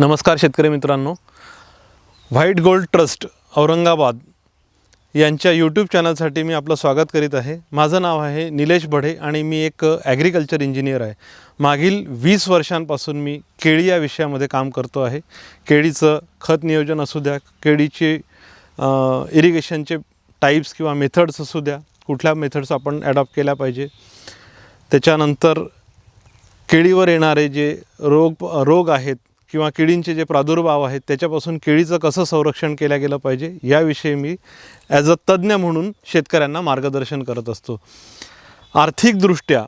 नमस्कार शेतकरी मित्रांनो. व्हाईट गोल्ड ट्रस्ट औरंगाबाद यांच्या यूट्यूब चॅनलसाठी मी आपलं स्वागत करीत आहे. माझं नाव आहे निलेश बढे आणि मी एक ॲग्रिकल्चर इंजिनियर आहे. मागील वीस वर्षांपासून मी केळी या विषयामध्ये काम करतो आहे. केळीचं खत नियोजन असू द्या केळीचे इरिगेशनचे टाईप्स किंवा मेथड्स असू द्या कुठल्या मेथड्स आपण ॲडॉप्ट केल्या पाहिजे. त्याच्यानंतर केळीवर येणारे जे रोग रोग आहेत किंवा किडींचे जे प्रादुर्भाव आहेत त्याच्यापासून केळीचं कसं संरक्षण केलं गेलं पाहिजे याविषयी मी ॲज अ तज्ज्ञ म्हणून शेतकऱ्यांना मार्गदर्शन करत असतो. आर्थिकदृष्ट्या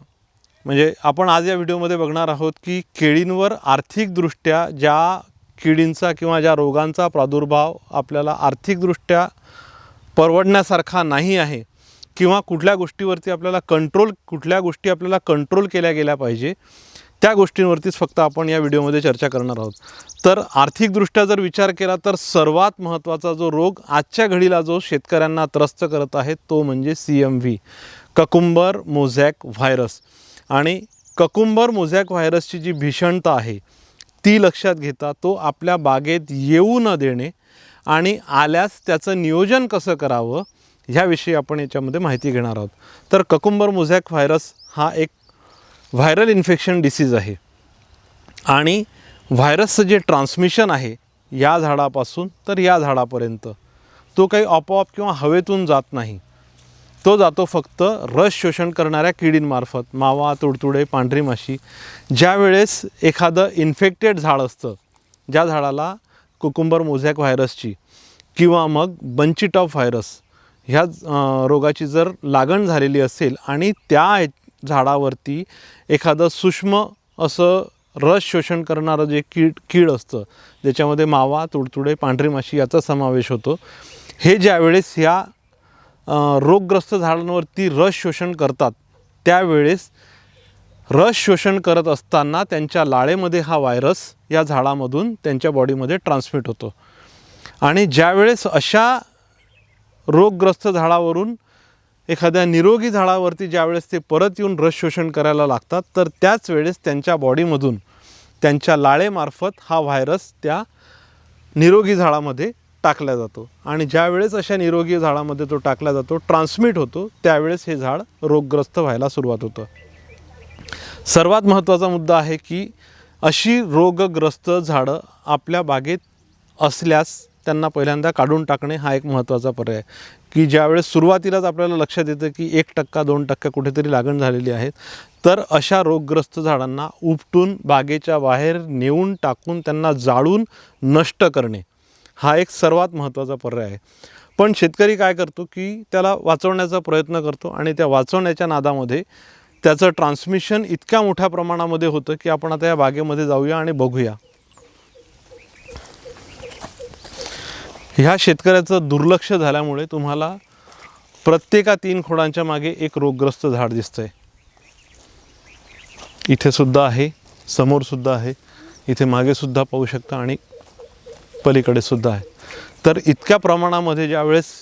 म्हणजे आपण आज या व्हिडिओमध्ये बघणार आहोत की केळींवर आर्थिकदृष्ट्या ज्या किडींचा किंवा ज्या रोगांचा प्रादुर्भाव आपल्याला आर्थिकदृष्ट्या परवडण्यासारखा नाही आहे किंवा कुठल्या गोष्टीवरती आपल्याला कंट्रोल कुठल्या गोष्टी आपल्याला कंट्रोल केल्या गेल्या पाहिजे त्या गोष्टींवरतीच फक्त आपण या व्हिडिओमध्ये चर्चा करणार आहोत. तर आर्थिकदृष्ट्या जर विचार केला तर सर्वात महत्त्वाचा जो रोग आजच्या घडीला जो शेतकऱ्यांना त्रस्त करत आहे तो म्हणजे C M V. Cucumber mosaic virus. आणि ककुंबर मोझॅक व्हायरसची जी भीषणता आहे ती लक्षात घेता तो आपल्या बागेत येऊ न देणे आणि आल्यास त्याचं नियोजन कसं करावं ह्याविषयी आपण याच्यामध्ये माहिती घेणार आहोत. तर ककुंबर मोझॅक व्हायरस हा एक व्हायरल इन्फेक्शन डिसीज आहे. आणि व्हायरसचं जे ट्रान्समिशन आहे या झाडापासून तर या झाडापर्यंत तो काही आपोआप किंवा हवेतून जात नाही. तो जातो फक्त रस शोषण करणाऱ्या किडींमार्फत मावा तुडतुडे पांढरी माशी ज्या वेळेस एखादं इन्फेक्टेड झाड असतं ज्या झाडाला कुकुंबर मोझॅक व्हायरसची किंवा मग बंचिटॉप व्हायरस ह्या रोगाची जर लागण झालेली असेल आणि त्या झाडावरती एखादं सूक्ष्म असं रस शोषण करणारं जे कीड कीड असतं ज्याच्यामध्ये मावा तुडतुडे पांढरी माशी याचा समावेश होतो. हे ज्यावेळेस ह्या रोगग्रस्त झाडांवरती रस शोषण करतात त्यावेळेस रस शोषण करत असताना त्यांच्या लाळेमध्ये हा व्हायरस या झाडामधून त्यांच्या बॉडीमध्ये ट्रान्समिट होतो. आणि ज्यावेळेस अशा रोगग्रस्त झाडावरून एखाद्या निरोगी झाडावरती ज्यावेळेस ते परत येऊन रस शोषण करायला लागतात तर त्याच वेळेस त्यांच्या बॉडीमधून त्यांच्या लाळेमार्फत हा व्हायरस त्या निरोगी झाडामध्ये टाकला जातो. आणि ज्यावेळेस अशा निरोगी झाडामध्ये तो टाकला जातो ट्रान्समिट होतो त्यावेळेस हे झाड रोगग्रस्त व्हायला सुरुवात होतं. सर्वात महत्त्वाचा मुद्दा आहे की अशी रोगग्रस्त झाडं आपल्या बागेत असल्यास त्यांना पहिल्यांदा काढून टाकणे हा एक महत्त्वाचा पर्याय आहे. की ज्यावेळेस सुरुवातीलाच आपल्याला लक्षात येतं की एक टक्का दोन टक्का कुठेतरी लागण झालेली आहेत तर अशा रोगग्रस्त झाडांना उपटून बागेच्या बाहेर नेऊन टाकून त्यांना जाळून नष्ट करणे हा एक सर्वात महत्त्वाचा पर्याय आहे. पण शेतकरी काय करतो की त्याला वाचवण्याचा प्रयत्न करतो आणि त्या वाचवण्याच्या नादामध्ये त्याचं ट्रान्समिशन इतक्या मोठ्या प्रमाणामध्ये होतं की आपण आता या बागेमध्ये जाऊया आणि बघूया. ह्या शेतकऱ्याचं दुर्लक्ष झाल्यामुळे तुम्हाला प्रत्येका तीन खोडांच्या मागे एक रोगग्रस्त झाड दिसतंय. इथे सुद्धा आहे समोर सुद्धा आहे इथे मागे सुद्धा पाहू शकता आणि पलीकडे सुद्धा आहे. तर इतक्या प्रमाणामध्ये ज्यावेळेस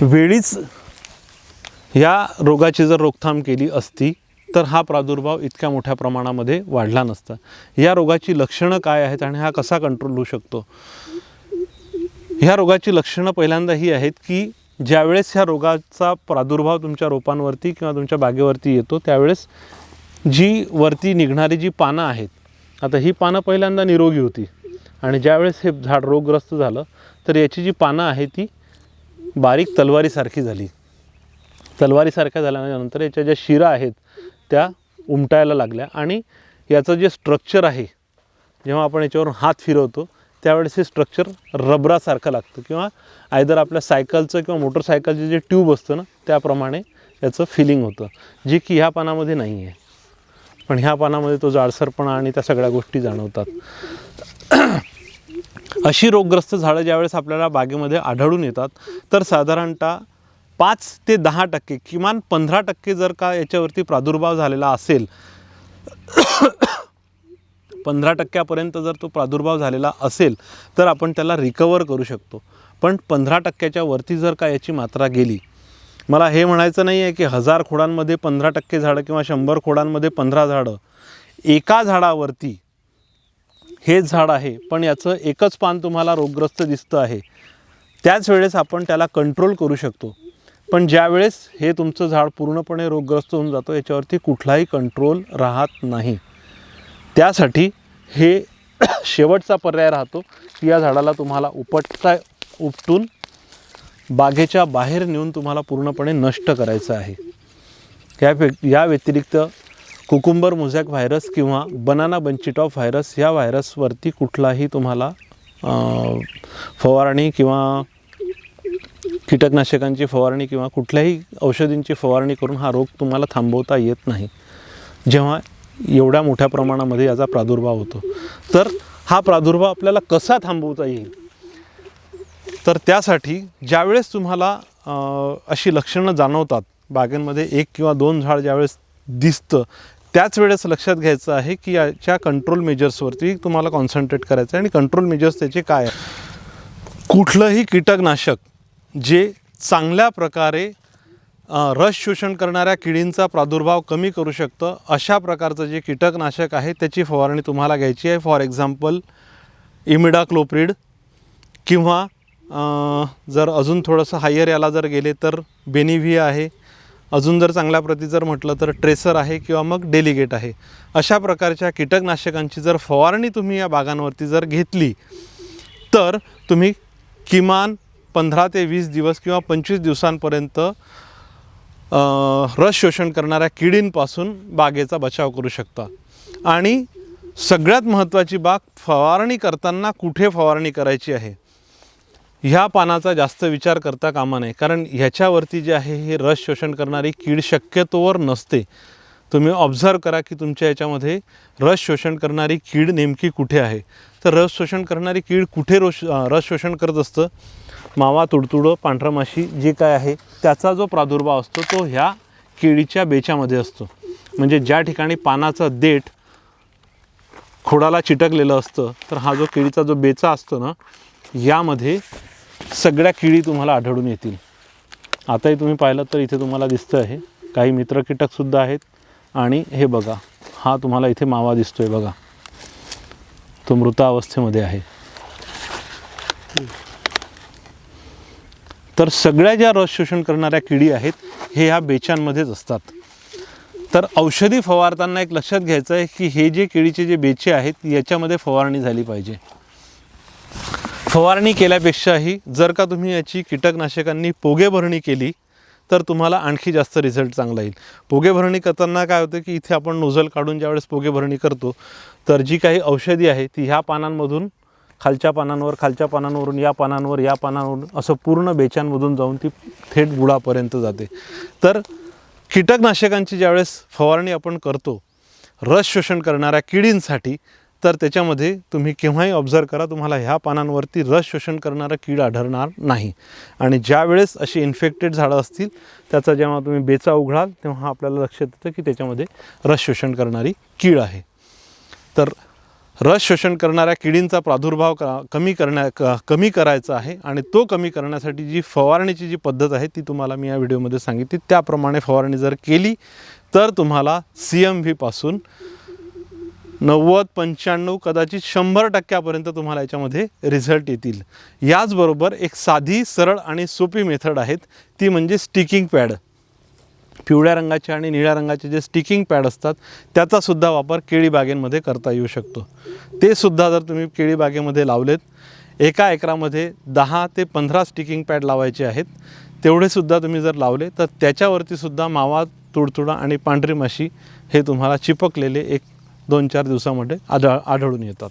वेळीच या रोगाची जर रोकथाम केली असती तर हा प्रादुर्भाव इतक्या मोठ्या प्रमाणामध्ये वाढला नसता. या रोगाची लक्षणं काय आहेत आणि हा कसा कंट्रोल होऊ शकतो? ह्या रोगाची लक्षणं पहिल्यांदा ही आहेत की ज्यावेळेस ह्या रोगाचा प्रादुर्भाव तुमच्या रोपांवरती किंवा तुमच्या बागेवरती येतो त्यावेळेस जी वरती निघणारी जी पानं आहेत आता ही पानं पहिल्यांदा निरोगी होती आणि ज्यावेळेस हे झाड रोगग्रस्त झालं तर याची जी पानं आहे ती बारीक तलवारीसारखी झाली. तलवारीसारख्या झाल्यानंतर याच्या ज्या शिरा आहेत त्या उमटायला लागल्या. आणि याचं जे स्ट्रक्चर आहे जेव्हा आपण याच्यावरून हात फिरवतो त्यावेळेस हे स्ट्रक्चर रबरासारखं लागतं. किंवा आयदर आपल्या सायकलचं किंवा मोटरसायकलचे जे ट्यूब असतं ना त्याप्रमाणे याचं फिलिंग होतं. जे की ह्या पानामध्ये नाही आहे पण ह्या पानामध्ये तो जाडसरपणा आणि त्या सगळ्या गोष्टी जाणवतात. अशी रोगग्रस्त झाडं ज्यावेळेस आपल्याला बागेमध्ये आढळून येतात तर साधारणतः पाच ते दहा टक्के किमान पंधरा टक्के जर का याच्यावरती प्रादुर्भाव झालेला असेल पंधरा टक्क्यापर्यंत जर तो प्रादुर्भाव झालेला असेल तर आपण त्याला रिकवर करू शकतो. पण पंधरा टक्क्याच्या वरती जर का याची मात्रा गेली मला हे म्हणायचं नाही आहे की हजार खोडांमध्ये पंधरा टक्के झाडं किंवा शंभर खोडांमध्ये पंधरा झाडं एका झाडावरती हेच झाड आहे पण याचं एकच पान तुम्हाला रोगग्रस्त दिसतं आहे त्याच वेळेस आपण त्याला कंट्रोल करू शकतो. पण ज्यावेळेस हे तुमचं झाड पूर्णपणे रोगग्रस्त होऊन जातो याच्यावरती कुठलाही कंट्रोल राहत नाही. त्यासाठी हे शेवटचा पर्याय राहतो की या झाडाला तुम्हाला उपटता उपटून बागेच्या बाहेर नेऊन तुम्हाला पूर्णपणे नष्ट करायचं आहे. या व्य- या व्यतिरिक्त कुकुंबर मुझॅक व्हायरस किंवा बनाना बंचिटॉफ व्हायरस या व्हायरसवरती कुठलाही तुम्हाला फवारणी किंवा कीटकनाशकांची फवारणी किंवा कुठल्याही औषधींची फवारणी करून हा रोग तुम्हाला थांबवता येत नाही. जेव्हा एवढ्या मोठ्या प्रमाणामध्ये याचा प्रादुर्भाव होतो. तर हा प्रादुर्भाव आपल्याला कसा थांबवता येईल? तर त्यासाठी ज्यावेळेस तुम्हाला अशी लक्षणं जाणवतात बागेमध्ये एक किंवा दोन झाड ज्यावेळेस दिसतं त्याच वेळेस लक्षात घ्यायचं आहे की याच्या कंट्रोल मेजर्सवरती तुम्हाला कॉन्सन्ट्रेट करायचं आहे आणि कंट्रोल मेजर्स त्याचे काय आहे कुठलंही कीटकनाशक जे चांगल्या प्रकारे रस शोषण करणाऱ्या किडींचा प्रादुर्भाव कमी करू शकतं अशा प्रकारचं जे कीटकनाशक आहे त्याची फवारणी तुम्हाला घ्यायची आहे. फॉर एक्झाम्पल इमिडाक्लोप्रिड किंवा जर अजून थोडंसं हायर याला जर गेले तर बेनिव्हिया आहे. अजून जर चांगल्या प्रती जर म्हटलं तर ट्रेसर आहे किंवा मग डेलिगेट आहे. अशा प्रकारच्या कीटकनाशकांची जर फवारणी तुम्ही या बागांवरती जर घेतली तर तुम्ही किमान पंधरा ते वीस दिवस किंवा पंचवीस दिवसांपर्यंत रस शोषण करणाऱ्या किडींपासून बागेचा बचाव करू शकता. आणि सगळ्यात महत्त्वाची बाग फवारणी करताना कुठे फवारणी करायची आहे? ह्या पानाचा जास्त विचार करता कामा नये. कारण ह्याच्यावरती जे आहे हे रस शोषण करणारी कीड शक्यतोवर नसते. तुम्ही ऑब्झर्व करा की तुमच्या याच्यामध्ये रस शोषण करणारी कीड नेमकी कुठे आहे. तर रस शोषण करणारी कीड कुठे रोष रस शोषण करत असतं? मावा तुडतुडं पांढरं माशी जे काय आहे त्याचा जो प्रादुर्भाव असतो तो ह्या केळीच्या बेच्यामध्ये असतो. म्हणजे ज्या ठिकाणी पानाचं देठ खोडाला चिटकलेलं असतं तर हा जो केळीचा जो बेचा असतो ना यामध्ये सगळ्या किडी तुम्हाला आढळून येतील. आताही तुम्ही पाहिलं तर इथे तुम्हाला दिसतं आहे काही मित्र कीटकसुद्धा आहेत. आणि हे बघा हा तुम्हाला इथे मावा दिसतोय बघा. तो मृतावस्थेमध्ये आहे. तर सगळ्या ज्या रस शोषण करणाऱ्या किडी आहेत हे ह्या बेचांमध्येच असतात. तर औषधी फवारताना एक लक्षात घ्यायचं आहे की हे जे केळीचे जे बेचे आहेत याच्यामध्ये फवारणी झाली पाहिजे. फवारणी केल्यापेक्षाही जर का तुम्ही याची कीटकनाशकांनी पोगे भरणी केली तर तुम्हाला आणखी जास्त रिझल्ट चांगला येईल. पोगे भरणी करताना काय होतं की इथे आपण नोझल काढून ज्यावेळेस पोगे भरणी करतो तर जी काही औषधी आहे ती ह्या पानांमधून खालच्या पानांवर खालच्या पानांवरून या पानांवर या पानांवरून असं पूर्ण बेचांमधून जाऊन ती थेट गुळापर्यंत जाते. तर कीटकनाशकांची ज्यावेळेस फवारणी आपण करतो रस शोषण करणाऱ्या किडींसाठी तर त्याच्यामध्ये तुम्ही केव्हाही ऑब्झर्व करा तुम्हाला ह्या पानांवरती रस शोषण करणारा कीड आढळणार नाही. आणि ज्यावेळेस अशी इन्फेक्टेड झाडं असतील त्याचा जेव्हा तुम्ही बेचा उघडाल तेव्हा आपल्याला लक्षात येतं की त्याच्यामध्ये रस शोषण करणारी कीड आहे. तर रस शोषण करणाऱ्या किडींचा प्रादुर्भाव क कमी करण्या क कमी करायचा आहे आणि तो कमी करण्यासाठी जी फवारणीची जी पद्धत आहे ती तुम्हाला मी या व्हिडिओमध्ये सांगितली. त्याप्रमाणे फवारणी जर केली तर तुम्हाला सी एम व्हीपासून नव्वद पंच्याण्णव कदाचित शंभर टक्क्यापर्यंत तुम्हाला याच्यामध्ये रिझल्ट येतील. याचबरोबर एक साधी सरळ आणि सोपी मेथड आहेत. ती म्हणजे स्टिकिंग पॅड. पिवळ्या रंगाचे आणि निळ्या रंगाचे जे स्टिकिंग पॅड असतात त्याचासुद्धा वापर केळी बागेमध्ये करता येऊ शकतो. ते सुद्धा जर तुम्ही केळी बागेमध्ये लावलेत एका एकरामध्ये दहा ते पंधरा स्टिकिंग पॅड लावायचे आहेत. तेवढेसुद्धा तुम्ही जर लावले तर त्याच्यावरतीसुद्धा मावा तुडतुडा आणि पांढरी माशी हे तुम्हाला चिपकलेले एक दोन चार दिवसामध्ये आढळ आढळून येतात.